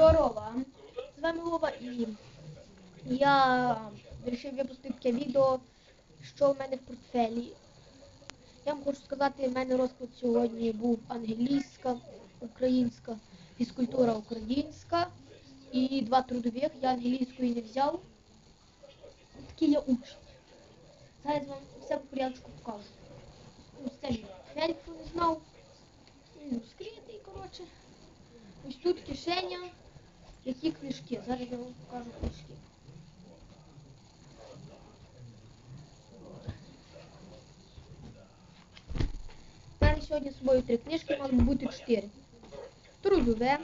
Здорово! З вами Вова і я вирішив випустити таке відео, що в мене в портфелі. Я вам хочу сказати, в мене розклад сьогодні був англійська, українська, фізкультура українська і два трудових. Я англійської не взяв. Такий я учень. Зараз вам все по порядку покажу. Ось це портфель, хто не знав. Він скритий, коротше. Ось тут кишеня, які книжки. Зараз я вам покажу книжки. У мене сьогодні з собою три книжки, би бути чотири. Трудове.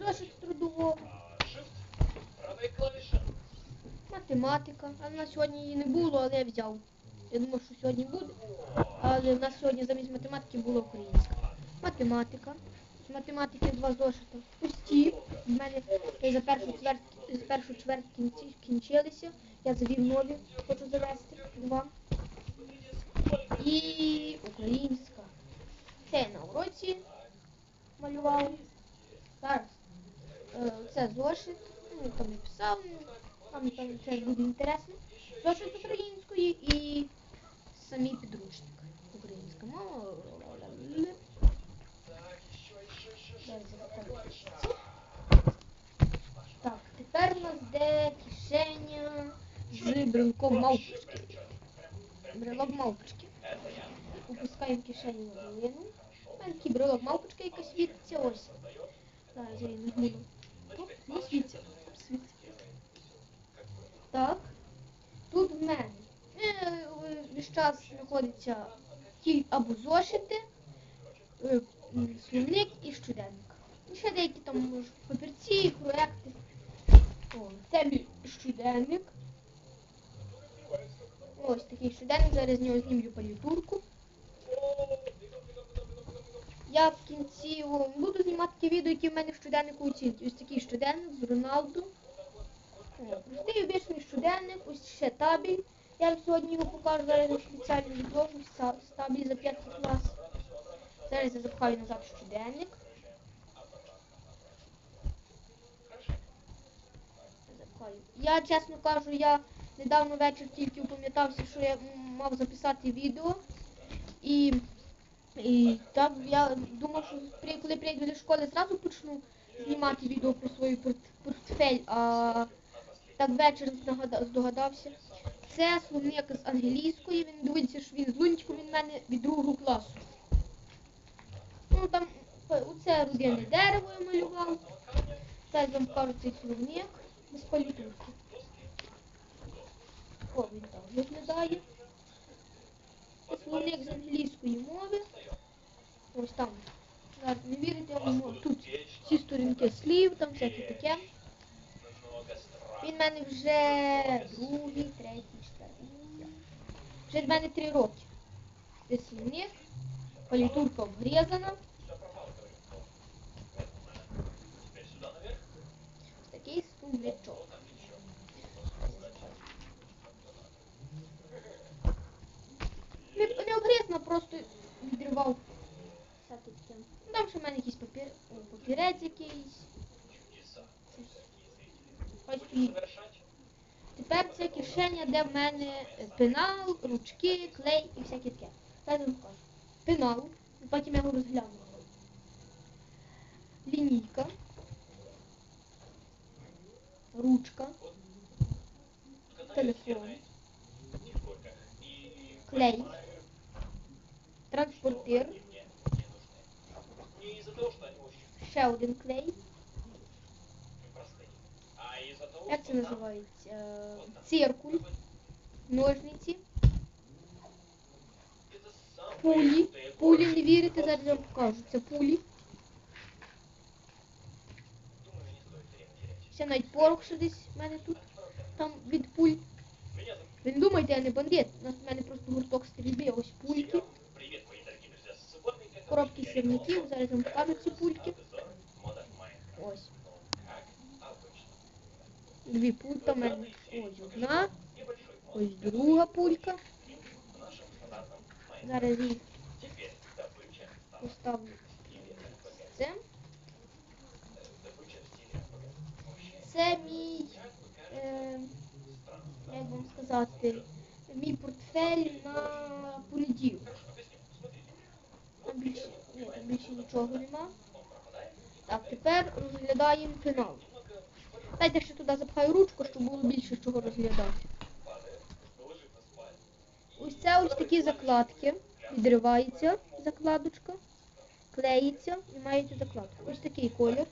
Зошит трудового. Математика. А в нас сьогодні її не було, але я взяв. Я думав, що сьогодні буде. Але в нас сьогодні замість математики була українська. Математика. Математики два зошита. Пусті. В мене за першу чверть, за першу чверть кінці, кінчилися. Я завів нові, хочу завести. Два. І українська. Це я на уроці малював. Зараз. Е, Це зошит. Ну, там не писав. ну, там це буде інтересно. Зошит української і самі підручник. Українська мова. Зараз заходимо. Так, тепер у нас де кишеня з брелком мавпочки. Брелок мавпочки. Опускаємо кишеню на долину. У мене брелок мавпочки, яка світиться ось. Зараз я її нажму. Оп, не світиться. Світиться. Так. Тут в мене е, е, весь час знаходиться ті або зошити, е, м, словник і щоденник. І ще деякі там може, папірці, проекти. О, це мій щоденник. Ось такий щоденник, зараз з нього знімлю палітурку. Я в кінці буду знімати ті відео, які в мене в щоденнику оцінки. Ось такий щоденник з Роналду. Простий обичний щоденник, ось ще табель. Я вам сьогодні його покажу, зараз спеціально відложу ста- табель за 5 клас. Зараз я запхаю назад щоденник. Запхаю. Я, чесно кажу, я недавно вечір тільки упам'ятався, що я мав записати відео. І, і так я думав, що при- коли прийду до школи, зразу почну знімати відео про свій порт- портфель, а так здогада- здогадався. Це словник з англійської, він дивиться, що він з лунтиком, він в мене від другого класу. Ну там е, оце родинне дерево я малював. Зараз вам покажу цей словник без палітурки. О, він так виглядає. Словник з англійської мови. Ось там. Не вірите, я можу- тут ці сторінки слів, там всяке таке. Він в мене вже другий, третій, четвертий. Вже в мене три роки. Це словник. Палітурка обрізана. Ось такий стублячок. Не, не обрізано, просто відривав всяке таке. Ну, Там ще в мене якийсь папір, о, папірець якийсь. Ось і Тепер це кишеня, де в мене пенал, ручки, клей і всяке таке. Зараз вам. Пенал, потім я його розгляну. Лінійка. Ручка. Телефон. Клей. Транспортир. Ще один клей. Як це називається? Е, Циркуль. Ножниці. Пулі. Пулі не вірите, зараз я вам покажу. Це пулі. Ще навіть порох ще десь в мене тут. Там від пуль. Ви не думайте, я не бандит. У нас в мене просто гурток стрільби. Ось пульки коробки ширників. Зараз вам покажу ці пульки. Ось. Дві пульта в мене. Ось одна. Ось друга пулька. Зараз їх поставлю це. Це мій, е, як вам сказати, мій портфель на полідів більше нічого нема. Так, тепер розглядаємо фінал. Дайте ще туди запхаю ручку, щоб було більше чого розглядати. Ось це ось такі закладки. Відривається закладочка, клеїться і маєте закладку. Ось такий колір.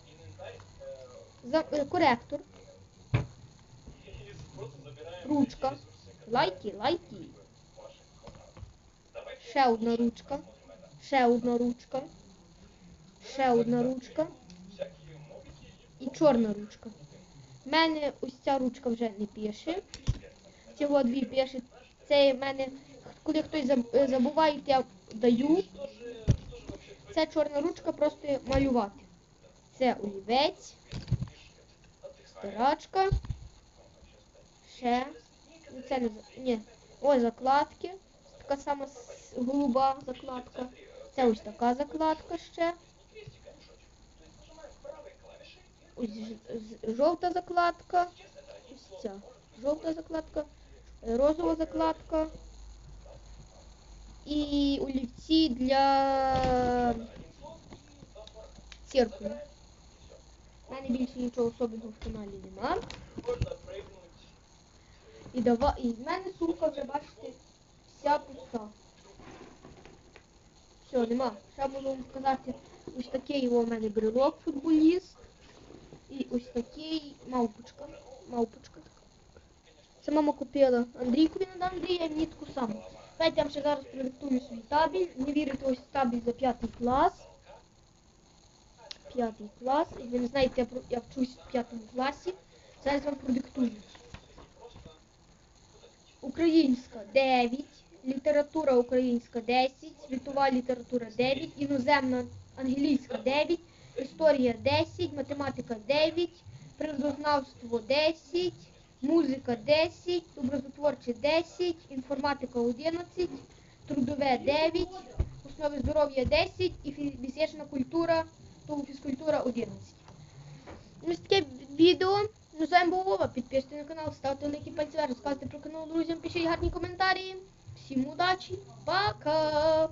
За, е, коректор. Ручка. Лайки, лайки. Ще одна ручка. Ще одна ручка. Ще одна ручка. І чорна ручка. У мене ось ця ручка вже не пише. Цього дві пише. Це в мене, коли хтось е, забуває, я даю. Це чорна ручка, просто малювати. Це олівець, стирачка. Ще. Ну, Це не ні. Ось закладки. Така сама голуба закладка. Це ось така закладка ще. Ось ж- з- жовта закладка. Ось ця. Жовта закладка. Розова закладка. І олівці для циркулю. У мене більше нічого особливого в каналі нема. І дава... і в мене сумка вже бачите вся пуста. Все, нема. Ще можу вам сказати, ось такий його в мене брелок футболіст. І ось такий мавпочка. Мавпочка така. Це мама купила Андрійкові на Андрія, і мені таку саму. Давайте я вам ще зараз продиктую свій табіль. Не вірите, ось табіль за п'ятий клас. П'ятий клас. І ви не знаєте, я, я вчусь в п'ятому класі. Зараз вам продиктую. Українська 9, література українська 10, світова література 9, іноземна англійська 9, історія 10, математика 9, природознавство 10, музика 10, образотворче 10, інформатика 11, трудове 9, основи здоров'я 10 і фі- фізична культура, то фізкультура 11. Ось таке відео. Ну, з вами був Вова. Підписуйтесь на канал, ставте великі пальці вверх, розказуйте про канал друзям, пишіть гарні коментарі. Всім удачі. Пока!